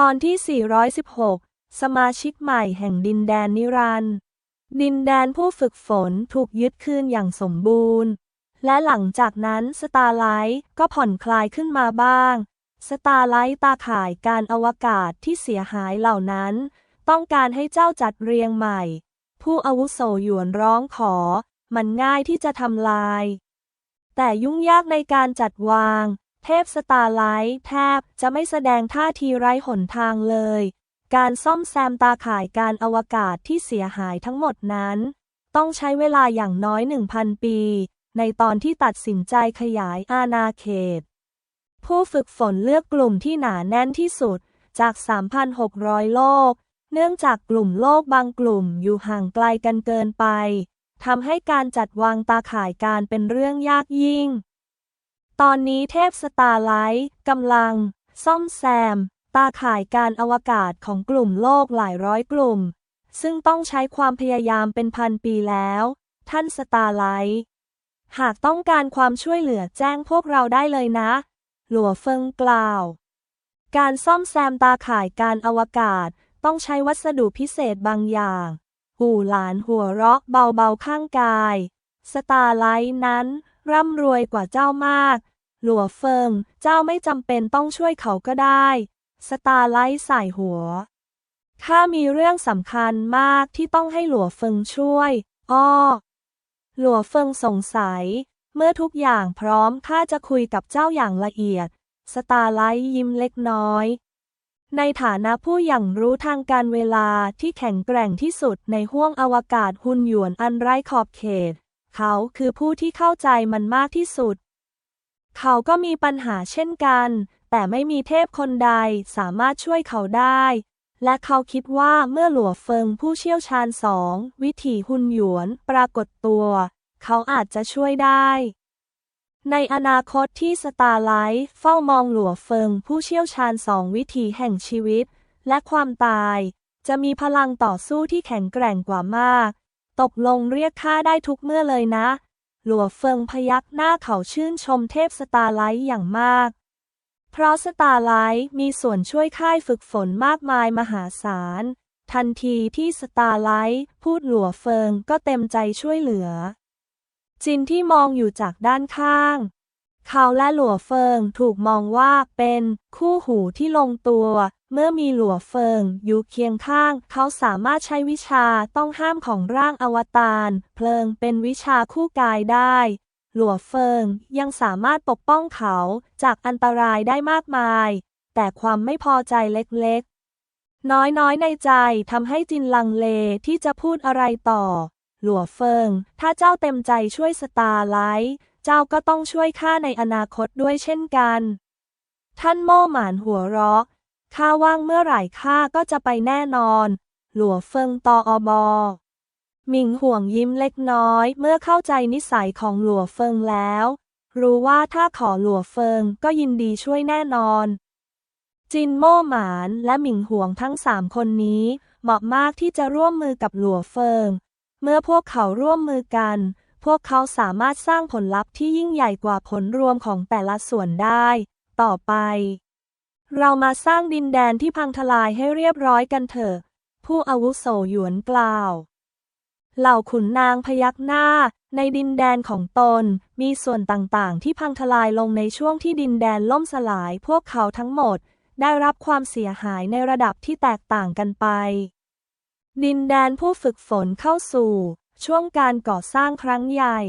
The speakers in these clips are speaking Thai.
ตอนที่ 416 สมาชิกใหม่แห่งดินแดนนิรันด์ดินแดนผู้ฝึกฝนถูกยึดคืนอย่างสมบูรณ์ และหลังจากนั้นสตาร์ไลท์ก็ผ่อนคลายขึ้นมาบ้าง สตาร์ไลท์ตาข่ายการอวกาศที่เสียหายเหล่านั้น ต้องการให้เจ้าจัดเรียงใหม่ ผู้อาวุโสหยวนร้องขอ มันง่ายที่จะทำลาย แต่ยุ่งยากในการจัดวาง เทพสตาร์ไลท์แทบจะไม่แสดงท่าทีไร้หนทางเลย การซ่อมแซมตาข่ายการอวกาศที่เสียหายทั้งหมดนั้น ต้องใช้เวลาอย่างน้อย 1,000 ปี ในตอนที่ตัดสินใจขยายอาณาเขต ผู้ฝึกฝนเลือกกลุ่มที่หนาแน่นที่สุดจาก 3,600 โลก เนื่องจากกลุ่มโลกบางกลุ่มอยู่ห่างไกลกันเกินไปทำให้การจัดวางตาข่ายการเป็นเรื่องยากยิ่ง ตอนนี้เทพสตาร์ไลท์กำลัง ซ่อมแซม ตาข่ายการอวกาศของกลุ่มโลกหลายร้อยกลุ่ม ซึ่งต้องใช้ความพยายามเป็นพันปีแล้ว ท่านสตาร์ไลท์หากต้องการความช่วยเหลือแจ้งพวกเราได้เลยนะ หลัวเฟิงกล่าว การซ่อมแซมตาข่ายการอวกาศต้องใช้วัสดุพิเศษบางอย่าง หูหลานหัวเราะเบาๆข้างกาย สตาร์ไลท์นั้น ร่ำรวยกว่าเจ้ามาก หลัวเฟิง เจ้าไม่จำเป็นต้องช่วยเขาก็ได้ สตาร์ไลท์ใส่หัว ข้ามีเรื่องสำคัญมากที่ต้องให้หลัวเฟิงช่วย อ้อ หลัวเฟิงสงสัย เมื่อทุกอย่างพร้อมข้าจะคุยกับเจ้าอย่างละเอียด สตาร์ไลท์ยิ้มเล็กน้อย ในฐานะผู้อย่างรู้ทางการเวลาที่แข็งแกร่งที่สุดในห้วงอวกาศหุ่นหยวนอันไร้ขอบเขต เขาคือผู้ที่เข้าใจมันมากที่สุด เขาก็มีปัญหาเช่นกัน แต่ไม่มีเทพคนใดสามารถช่วยเขาได้ และเขาคิดว่าเมื่อหลัวเฟิงผู้เชี่ยวชาญสองวิถีหุ่นหยวนปรากฏตัว เขาอาจจะช่วยได้ในอนาคตที่สตาร์ไลท์เฝ้ามองหลัวเฟิงผู้เชี่ยวชาญสองวิถีแห่งชีวิต และความตาย จะมีพลังต่อสู้ที่แข็งแกร่งกว่ามาก ตกลงเรียกข้าได้ทุกเมื่อเลยนะ หลัวเฟิงพยักหน้าเขาชื่นชมเทพสตาร์ไลท์อย่างมาก เพราะสตาร์ไลท์มีส่วนช่วยค่ายฝึกฝนมากมายมหาศาล ทันทีที่สตาร์ไลท์พูดหลัวเฟิงก็เต็มใจช่วยเหลือ จินที่มองอยู่จากด้านข้าง เขาและหลัวเฟิงถูกมองว่าเป็นคู่หูที่ลงตัว เมื่อมีหลัวเฟิงอยู่เคียงข้าง เขาสามารถใช้วิชาต้องห้ามของร่างอวตารเพลิงเป็นวิชาคู่กายได้ หลัวเฟิงยังสามารถปกป้องเขาจากอันตรายได้มากมาย แต่ความไม่พอใจเล็กๆ น้อยๆในใจทำให้จินลังเลที่จะพูดอะไรต่อ หลัวเฟิง ถ้าเจ้าเต็มใจช่วยสตาร์ไลท์เจ้าก็ต้องช่วยข้าในอนาคตด้วยเช่นกัน ท่านโม่หมานหัวเราะ ข้าว่างเมื่อไหร่ข้าก็จะไปแน่นอน หลัวเฟิงตออบอหมิงห่วงยิ้มเล็กน้อย เมื่อเข้าใจนิสัยของหลัวเฟิงแล้ว รู้ว่าถ้าขอหลัวเฟิงก็ยินดีช่วยแน่นอน จินโม่หมานและหมิงห่วงทั้งสามคนนี้ เหมาะมากที่จะร่วมมือกับหลัวเฟิง เมื่อพวกเขาร่วมมือกัน พวกเขาสามารถสร้างผลลัพธ์ที่ยิ่งใหญ่กว่าผลรวมของแต่ละส่วนได้ ต่อไป เรามาสร้างดินแดนที่พังทลายให้เรียบร้อยกันเถอะ ผู้อาวุโสหยวนกล่าว เหล่าขุนนางพยักหน้า ในดินแดนของตน มีส่วนต่างๆ ที่พังทลายลงในช่วงที่ดินแดนล่มสลาย พวกเขาทั้งหมด ได้รับความเสียหายในระดับที่แตกต่างกันไป ดินแดนผู้ฝึกฝนเข้าสู่ ช่วงการก่อสร้างครั้งใหญ่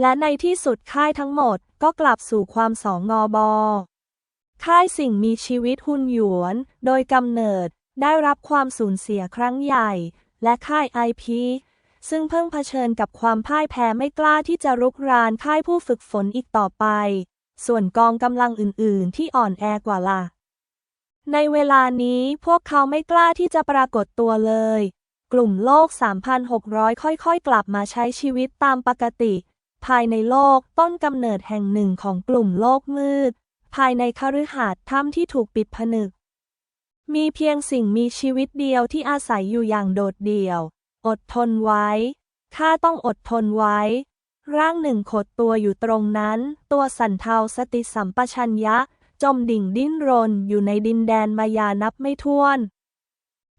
และในที่สุดค่ายทั้งหมดก็กลับสู่ความสองงอบอ ค่ายสิ่งมีชีวิตหุ่นหยวน โดยกำเนิดได้รับความสูญเสียครั้งใหญ่ และค่ายไอพีซึ่งเพิ่งเผชิญกับความพ่ายแพ้ไม่กล้าที่จะรุกรานค่ายผู้ฝึกฝนอีกต่อไป ส่วนกองกำลังอื่น ๆ ที่อ่อนแอกว่าล่ะ ในเวลานี้พวกเขาไม่กล้าที่จะปรากฏตัวเลย กลุ่มโลก 3,600 ค่อย ๆ กลับมาใช้ชีวิตตามปกติ ภายในโลกต้นกำเนิดแห่งหนึ่งของกลุ่มโลกมืด ภายในคฤหาสน์ถ้ำที่ถูกปิดผนึก มีเพียงสิ่งมีชีวิตเดียวที่อาศัยอยู่อย่างโดดเดี่ยว อดทนไว้ ข้าต้องอดทนไว้ ร่างหนึ่งขดตัวอยู่ตรงนั้น ตัวสันเทาสติสัมปชัญญะ จมดิ่งดิ้นรนอยู่ในดินแดนมายานับไม่ถ้วน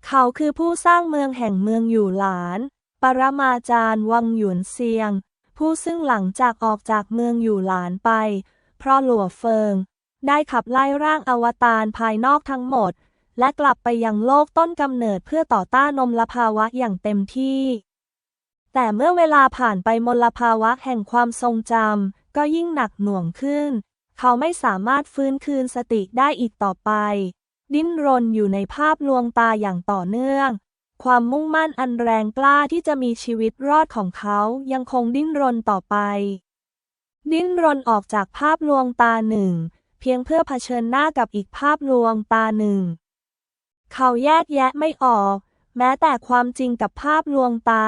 เขาคือผู้สร้างเมืองแห่งเมืองอยู่หลาน ปรมาจารย์วังหยวนเซียง ผู้ซึ่งหลังจากออกจากเมืองอยู่หลานไป เพราะหลัวเฟิง ได้ขับไล่ร่างอวตารภายนอกทั้งหมด และกลับไปยังโลกต้นกำเนิดเพื่อต่อต้านนมลภาวะอย่างเต็มที่ แต่เมื่อเวลาผ่านไปมลภาวะแห่งความทรงจำก็ยิ่งหนักหน่วงขึ้น เขาไม่สามารถฟื้นคืนสติได้อีกต่อไป ดิ้นรนอยู่ในภาพลวงตาอย่างต่อเนื่อง ความมุ่งมั่นอันแรงกล้าที่จะมีชีวิตรอดของเขายังคงดิ้นรนต่อไป ดิ้นรนออกจากภาพลวงตาหนึ่ง เพียงเพื่อเผชิญหน้ากับอีกภาพลวงตาหนึ่ง เขาแยกแยะไม่ออก แม้แต่ความจริงกับภาพลวงตา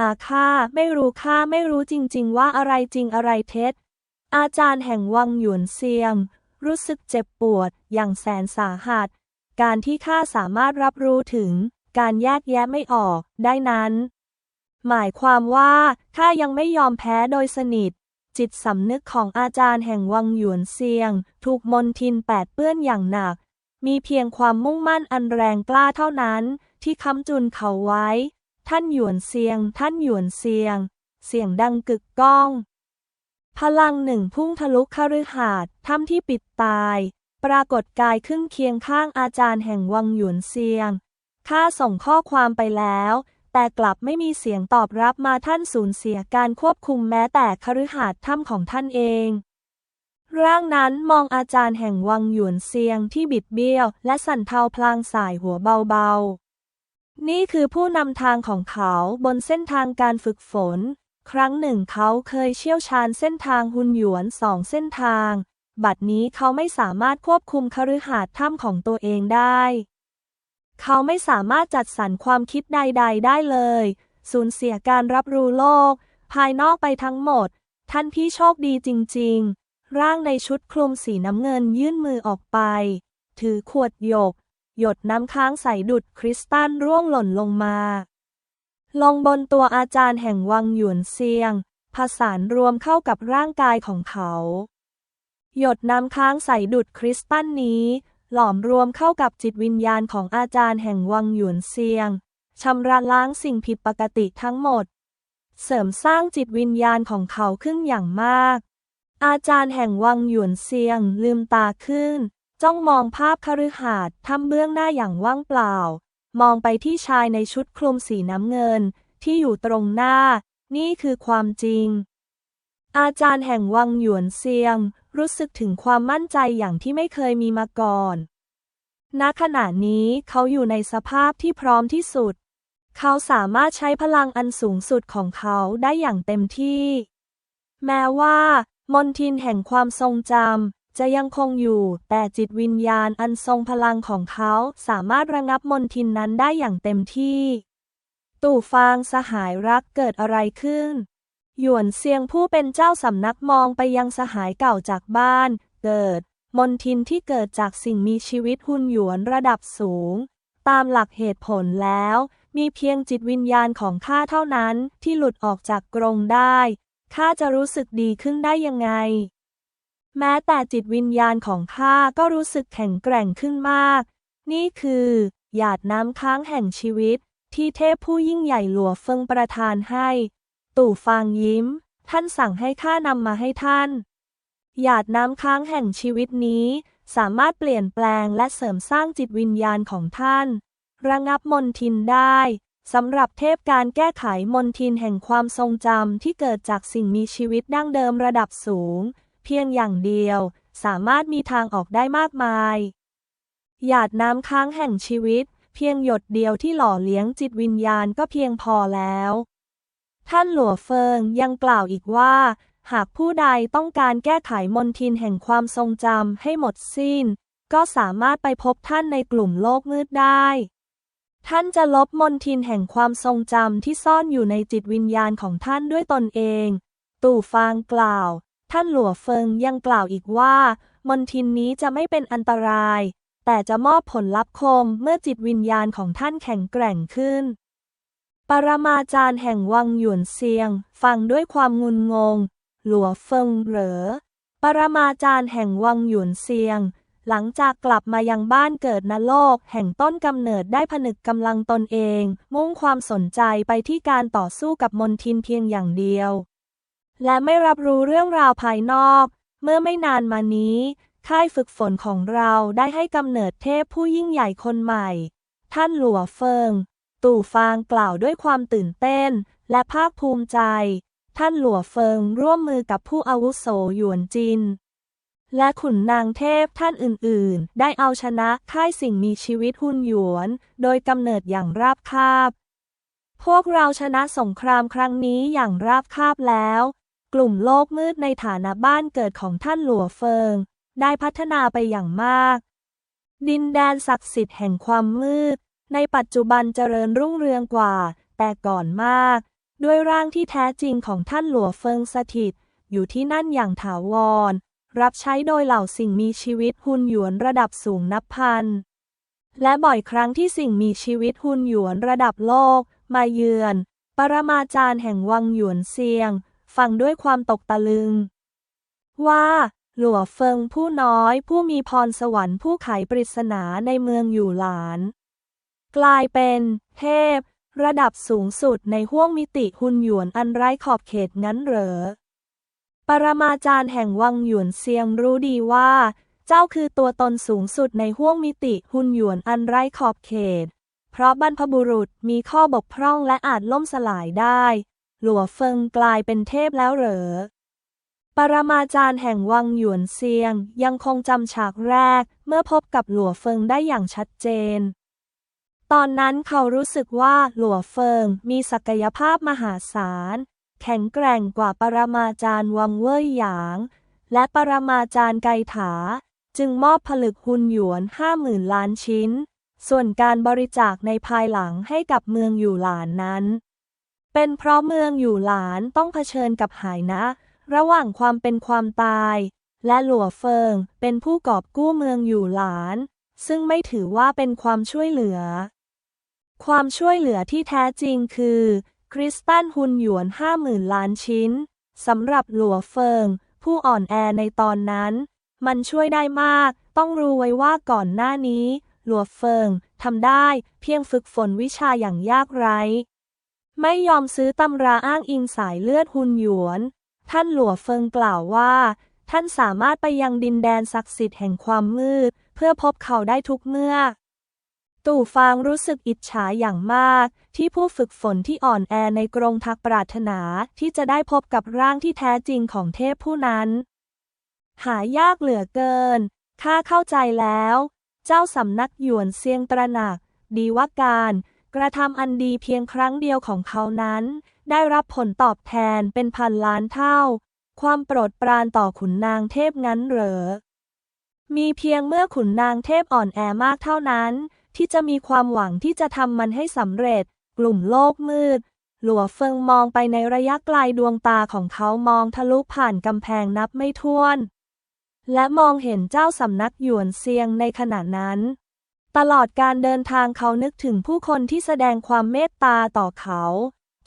อาค่าไม่รู้ค่าไม่รู้จริง ๆ ว่าอะไรจริงอะไรเท็จ อาจารย์แห่งวังหยวนเซียงรู้สึกเจ็บปวดอย่างแสนสาหัส การที่ข้าสามารถรับรู้ถึงการแยกแยะไม่ออกได้นั้น หมายความว่าข้ายังไม่ยอมแพ้โดยสนิท จิตสำนึกของอาจารย์แห่งวังหยวนเซียง ถูกมนทินแปดเปื้อนอย่างหนัก มีเพียงความมุ่งมั่นอันแรงกล้าเท่านั้น ที่ค้ำจุนเขาไว้ ท่านหยวนเซียง ท่านหยวนเซียง เสียงดังกึกก้อง พลังหนึ่งพุ่งทะลุคฤหาสน์ถ้ำที่ปิดตาย ปรากฏกายขึ้นเคียงข้างอาจารย์แห่งวังหยวนเซียงข้าส่งข้อความไปแล้ว แต่กลับไม่มีเสียงตอบรับมาท่านสูญเสียการควบคุมแม้แต่คฤหาสน์ถ้ำของท่านเอง ร่างนั้นมองอาจารย์แห่งวังหยวนเซียงที่บิดเบี้ยว และสั่นเทาพลางสายหัวเบาๆ นี่คือผู้นำทางของเขาบนเส้นทางการฝึกฝน ครั้งหนึ่งเขาเคยเชี่ยวชาญเส้นทางหุนหยวนสองเส้นทาง บัดนี้เขาไม่สามารถควบคุมคฤหาสน์ถ้ำของตัวเองได้ เขาไม่สามารถจัดสรรความคิดใด ๆ ได้เลย สูญเสียการรับรู้โลก ภายนอกไปทั้งหมด ท่านพี่โชคดีจริง ๆ ร่างในชุดคลุมสีน้ำเงินยื่นมือออกไป ถือขวดหยก หยดน้ำค้างใสดุดคริสตัลร่วงหล่นลงมา ลงบนตัวอาจารย์แห่งวังหยวนเซียง ผสานรวมเข้ากับร่างกายของเขา หยดน้ำค้างใสดุดคริสตัลนี้ หลอมรวมเข้ากับจิตวิญญาณของอาจารย์แห่งวังหยวนเซียงชำระล้างสิ่งผิดปกติทั้งหมด เสริมสร้างจิตวิญญาณของเขาขึ้นอย่างมาก อาจารย์แห่งวังหยวนเซียงลืมตาขึ้น จ้องมองภาพคฤหาสน์ทำเบื้องหน้าอย่างว่างเปล่า มองไปที่ชายในชุดคลุมสีน้ำเงินที่อยู่ตรงหน้า นี่คือความจริง อาจารย์แห่งวังหยวนเซียง รู้สึกถึงความมั่นใจอย่างที่ไม่เคยมีมาก่อน ณ ขณะนี้เขาอยู่ในสภาพที่พร้อมที่สุด เขาสามารถใช้พลังอันสูงสุดของเขาได้อย่างเต็มที่ แม้ว่า มนทินแห่งความทรงจำจะยังคงอยู่ แต่จิตวิญญาณอันทรงพลังของเขาสามารถระงับมนทินนั้นได้อย่างเต็มที่ ตู่ฟางสหายรักเกิดอะไรขึ้น หยวนเซียงผู้เป็นเจ้าสำนักมองไปยังสหายเก่าจากบ้าน เกิด มนทินที่เกิดจากสิ่งมีชีวิตหุ่นหยวนระดับสูง ตามหลักเหตุผลแล้ว มีเพียงจิตวิญญาณของข้าเท่านั้นที่หลุดออกจากกรงได้ข้าจะรู้สึกดีขึ้นได้ยังไง แม้แต่จิตวิญญาณของข้าก็รู้สึกแข็งแกร่งขึ้นมาก นี่คือ หยาดน้ำค้างแห่งชีวิต ที่เทพผู้ยิ่งใหญ่หลัวเฟิงประทานให้ ตู่ฟางยิ้ม ท่านสั่งให้ข้านำมาให้ท่าน หยาดน้ำค้างแห่งชีวิตนี้ สามารถเปลี่ยนแปลงและเสริมสร้างจิตวิญญาณของท่าน ระงับมนทินได้สำหรับเทพการแก้ไขมนทินแห่งความทรงจำที่เกิดจากสิ่งมีชีวิตดั้งเดิมระดับสูง เพียงอย่างเดียว สามารถมีทางออกได้มากมาย หยาดน้ำค้างแห่งชีวิต เพียงหยดเดียวที่หล่อเลี้ยงจิตวิญญาณก็เพียงพอแล้ว ท่านหลัวเฟิงยังกล่าวอีกว่า หากผู้ใดต้องการแก้ไขมนทินแห่งความทรงจำให้หมดสิ้น ก็สามารถไปพบท่านในกลุ่มโลกมืดได้ ท่านจะลบมนทินแห่งความทรงจำที่ซ่อนอยู่ในจิตวิญญาณของท่านด้วยตนเอง ตู่ฟางกล่าว ท่านหลัวเฟิงยังกล่าวอีกว่ามนทินนี้จะไม่เป็นอันตราย แต่จะมอบผลลัพธ์คมเมื่อจิตวิญญาณของท่านแข็งแกร่งขึ้น ปรมาจารย์แห่งวังหยวนเซียง ฟังด้วยความงุนงง หลัวเฟิงเหรอ ปรมาจารย์แห่งวังหยวนเซียง หลังจากกลับมายังบ้านเกิดนโลก แห่งต้นกำเนิดได้ผนึกกำลังตนเอง มุ่งความสนใจไปที่การต่อสู้กับมนทินเพียงอย่างเดียว และไม่รับรู้เรื่องราวภายนอก เมื่อไม่นานมานี้ ค่ายฝึกฝนของเราได้ให้กำเนิดเทพผู้ยิ่งใหญ่คนใหม่ ท่านหลัวเฟิง ตู่ฟางกล่าวด้วยความตื่นเต้น และภาคภูมิใจ ท่านหลัวเฟิงร่วมมือกับผู้อาวุโสหยวนจิน และขุนนางเทพท่านอื่นๆ ได้เอาชนะค่ายสิ่งมีชีวิตหุ่นหยวน โดยกำเนิดอย่างราบคาบ พวกเราชนะสงครามครั้งนี้อย่างราบคาบแล้ว กลุ่มโลกมืดในฐานะบ้านเกิดของท่านหลัวเฟิง ได้พัฒนาไปอย่างมาก ดินแดนศักดิ์สิทธิ์แห่งความมืด ในปัจจุบันเจริญรุ่งเรืองกว่า แต่ก่อนมาก ด้วยร่างที่แท้จริงของท่านหลัวเฟิงสถิต อยู่ที่นั่นอย่างถาวร รับใช้โดยเหล่าสิ่งมีชีวิตหุ่นหยวนระดับสูงนับพัน และบ่อยครั้งที่สิ่งมีชีวิตหุ่นหยวนระดับโลก มาเยือน ปรมาจารย์แห่งวังหยวนเซียง ฟังด้วยความตกตะลึง ว่าหลัวเฟิงผู้น้อยผู้มีพรสวรรค์ผู้ไขปริศนาในเมืองอยู่หลาน กลายเป็นเทพ ระดับสูงสุดในห้วงมิติหุนหยวนอันไร้ขอบเขตงั้นเหรอ ปรมาจารย์แห่งวังหยวนเซียงรู้ดีว่า เจ้าคือตัวตนสูงสุดในห้วงมิติหุนหยวนอันไร้ขอบเขต เพราะบรรพบุรุษมีข้อบกพร่องและอาจล่มสลายได้ หลัวเฟิงกลายเป็นเทพแล้วเหรอ ปรมาจารย์แห่งวังหยวนเซียงยังคงจำฉากแรก เมื่อพบกับหลัวเฟิงได้อย่างชัดเจน ตอนนั้นเขารู้สึกว่าหลัวเฟิงมีศักยภาพมหาศาล แข็งแกร่งกว่าปรมาจารย์วังเว่ยหยาง และปรมาจารย์ไกถา จึงมอบผลึกหุนหยวนห้าหมื่นล้านชิ้น ส่วนการบริจาคในภายหลังให้กับเมืองอยู่หลานนั้น เป็นเพราะเมืองอยู่หลานต้องเผชิญกับหายนะ ระหว่างความเป็นความตาย และหลัวเฟิงเป็นผู้กอบกู้เมืองอยู่หลาน ซึ่งไม่ถือว่าเป็นความช่วยเหลือ ความช่วยเหลือที่แท้จริงคือ คริสตัลหุนหยวนห้าหมื่นล้านชิ้น สำหรับหลัวเฟิง ผู้อ่อนแอในตอนนั้น มันช่วยได้มาก ต้องรู้ไว้ว่าก่อนหน้านี้ หลัวเฟิงทำได้เพียงฝึกฝนวิชาอย่างยากไร้ ไม่ยอมซื้อตำราอ้างอิงสายเลือดหุนหยวน ท่านหลัวเฟิงกล่าวว่า ท่านสามารถไปยังดินแดนศักดิ์สิทธิ์แห่งความมืด เพื่อพบเขาได้ทุกเมื่อ ตู่ฟางรู้สึกอิจฉาอย่างมาก ที่ผู้ฝึกฝนที่อ่อนแอในกรงทักปรารถนาที่จะได้พบกับร่างที่แท้จริงของเทพผู้นั้น หายากเหลือเกิน ข้าเข้าใจแล้ว เจ้าสำนักหยวนเซียงตระหนัก ดีว่าการ กระทำอันดีเพียงครั้งเดียวของเขานั้น ได้รับผลตอบแทนเป็นพันล้านเท่า ความโปรดปรานต่อขุนนางเทพงั้นเหรอ มีเพียงเมื่อขุนนางเทพอ่อนแอมากเท่านั้น ที่จะมีความหวังที่จะทำมันให้สำเร็จ กลุ่มโลกมืด หลัวเฟิงมองไปในระยะไกลดวงตาของเขามองทะลุผ่านกำแพงนับไม่ถ้วน และมองเห็นเจ้าสำนักหยวนเซียงในขณะนั้น ตลอดการเดินทางเขานึกถึงผู้คนที่แสดงความเมตตาต่อเขา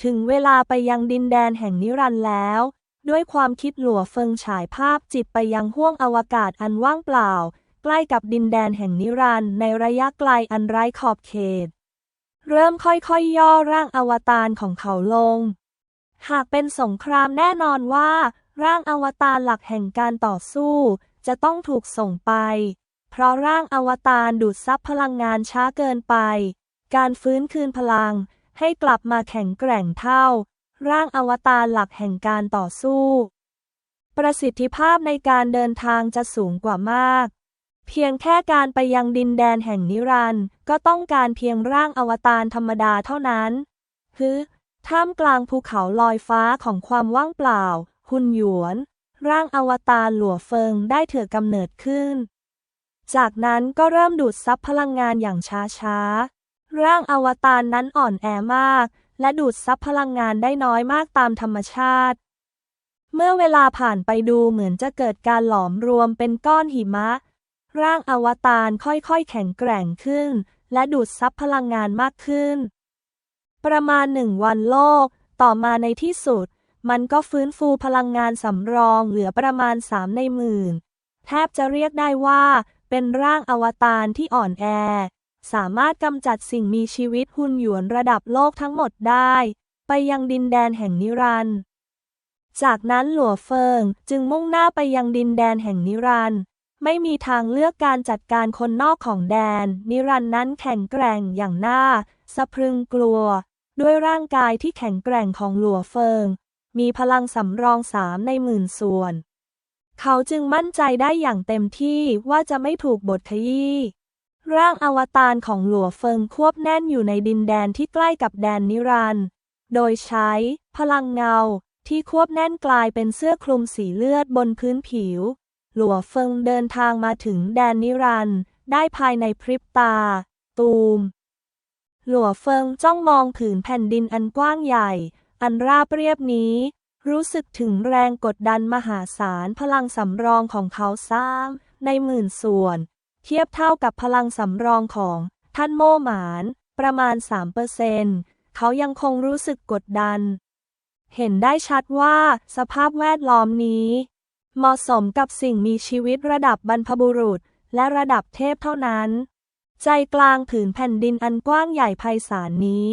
ถึงเวลาไปยังดินแดนแห่งนิรันดร์แล้วด้วยความคิดหลัวเฟิงฉายภาพจิตไปยังห้วงอวกาศอันว่างเปล่า ใกล้กับดินแดนแห่งนิรันดร์ในระยะไกลอันไร้ขอบเขต เริ่มค่อยๆยย่อร่างอวตารของเขาลง หากเป็นสงครามแน่นอนว่า ร่างอวตารหลักแห่งการต่อสู้ จะต้องถูกส่งไป เพราะร่างอวตารดูดซับพลังงานช้าเกินไป การฟื้นคืนพลังให้กลับมาแข็งแกร่งเท่า ร่างอวตารหลักแห่งการต่อสู้ ประสิทธิภาพในการเดินทางจะสูงกว่ามาก เพียงแค่การไปยังดินแดนแห่งนิรันดร์ก็ต้องการเพียงร่างอวตารธรรมดาเท่านั้นฮึท่ามกลางภูเขาลอยฟ้าของความว่างเปล่า หุนหยวน ร่างอวตารหลัวเฟิงได้เถือกำเนิดขึ้น จากนั้นก็เริ่มดูดซับพลังงานอย่างช้าๆ ร่างอวตารนั้นอ่อนแอมาก และดูดซับพลังงานได้น้อยมากตามธรรมชาติ เมื่อเวลาผ่านไปดูเหมือนจะเกิดการหลอมรวมเป็นก้อนหิมะ ร่างอวตารค่อยๆ แข็งแกร่งขึ้น และดูดซับพลังงานมากขึ้น ประมาณหนึ่งวันโลก ต่อมาในที่สุด มันก็ฟื้นฟูพลังงานสำรองเหลือประมาณสามในหมื่น แทบจะเรียกได้ว่า เป็นร่างอวตารที่อ่อนแอ สามารถกำจัดสิ่งมีชีวิตหุ่นหยวนระดับโลกทั้งหมดได้ ไปยังดินแดนแห่งนิรันดร์จากนั้นหลัวเฟิงจึงมุ่งหน้าไปยังดินแดนแห่งนิรันดร์ ไม่มีทางเลือกการจัดการคนนอกของแดน นิรันนั้นแข็งแกร่งอย่างน่าสะพรึงกลัว ด้วยร่างกายที่แข็งแกร่งของหลัวเฟิง มีพลังสำรองสามในหมื่นส่วน เขาจึงมั่นใจได้อย่างเต็มที่ว่าจะไม่ถูกบทขยี้ร่างอวตารของหลัวเฟิงควบแน่นอยู่ในดินแดนที่ใกล้กับแดนนิรันด์โดยใช้ พลังเงาที่ควบแน่นกลายเป็นเสื้อคลุมสีเลือดบนพื้นผิว หลัวเฟิงเดินทางมาถึงแดนนิรันด์ได้ภายในพริบตา ตูม หลัวเฟิงจ้องมองผืนแผ่นดินอันกว้างใหญ่ อันราบเรียบนี้ รู้สึกถึงแรงกดดันมหาศาลพลังสำรองของเขาสร้างในหมื่นส่วน เทียบเท่ากับพลังสำรองของท่านโม่หมาน ประมาณ 3%เขายังคงรู้สึกกดดัน เห็นได้ชัดว่าสภาพแวดล้อมนี้ เหมาะสมกับสิ่งมีชีวิตระดับบรรพบุรุษ และระดับเทพเท่านั้น ใจกลางผืนแผ่นดินอันกว้างใหญ่ไพศาลนี้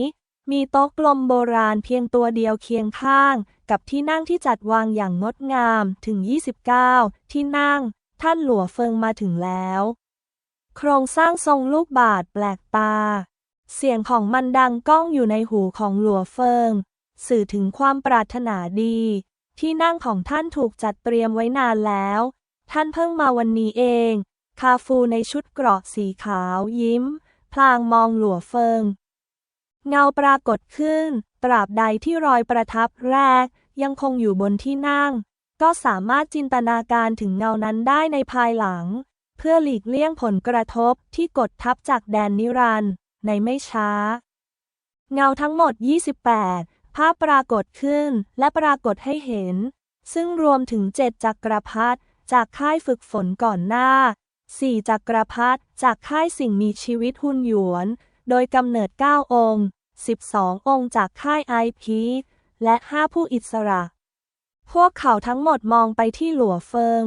มีโต๊ะกลมโบราณเพียงตัวเดียวเคียงข้าง กับที่นั่งที่จัดวางอย่างงดงามถึง 29 ที่นั่ง ท่านหลัวเฟิงมาถึงแล้ว โครงสร้างทรงลูกบาศก์แปลกตา เสียงของมันดังก้องอยู่ในหูของหลัวเฟิง สื่อถึงความปรารถนาดี ที่นั่งของท่านถูกจัดเตรียมไว้นานแล้ว ท่านเพิ่งมาวันนี้เอง คาฟูในชุดเกราะสีขาวยิ้ม พลางมองหลัวเฟิง เงาปรากฏขึ้น ตราบใดที่รอยประทับแรก ยังคงอยู่บนที่นั่ง ก็สามารถจินตนาการถึงเงานั้นได้ในภายหลัง เพื่อหลีกเลี่ยงผลกระทบที่กดทับจากแดนนิรันดร์ในไม่ช้า เงาทั้งหมด 28าพปรากฏขึ้นและปรากฏให้เห็น ซึ่งรวมถึงเจ็ดจักรพรรดิจากค่ายฝึกฝนก่อนหน้าสี่จักรพรรดิจากค่ายสิ่งมีชีวิตหุ่นหยวน โดยกำเนิด 9 องค์ 12 องค์จากค่ายไอพีและ 5 ผู้อิสระ พวกเขาทั้งหมดมองไปที่หลัวเฟิง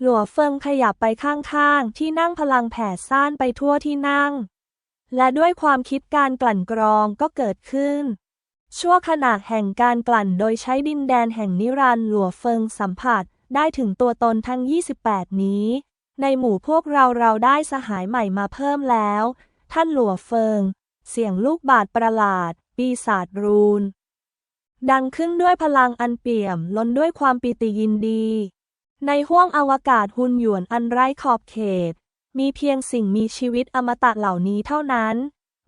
หลัวเฟิงขยับไปข้างๆ ที่นั่งพลังแผ่ซ่านไปทั่วที่นั่ง และด้วยความคิดการกลั่นกรองก็เกิดขึ้น ชั่วขณะแห่งการกลั่นโดยใช้ดินแดนแห่งนิรันดร์หลัวเฟิงสัมผัสได้ถึงตัวตนทั้ง 28 นี้ ในหมู่พวกเราเราได้สหายใหม่มาเพิ่มแล้ว ท่านหลัวเฟิง เสียงลูกบาทประหลาด ปีศาจรูน ดังขึ้นด้วยพลังอันเปี่ยมล้นด้วยความปิติยินดี ในห้วงอวกาศหุ่นหยวนอันไร้ขอบเขต มีเพียงสิ่งมีชีวิตอมตะเหล่านี้เท่านั้น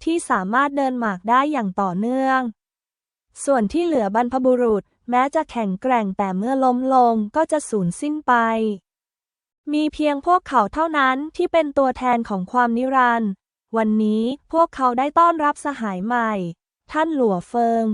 ที่สามารถเดินหมากได้อย่างต่อเนื่อง ส่วนที่เหลือบรรพบุรุษ แม้จะแข็งแกร่งแต่เมื่อล้มลงก็จะสูญสิ้นไป มีเพียงพวกเขาเท่านั้นที่เป็นตัวแทนของความนิรันดร์วันนี้พวกเขาได้ต้อนรับสหายใหม่ ท่านหลัวเฟิง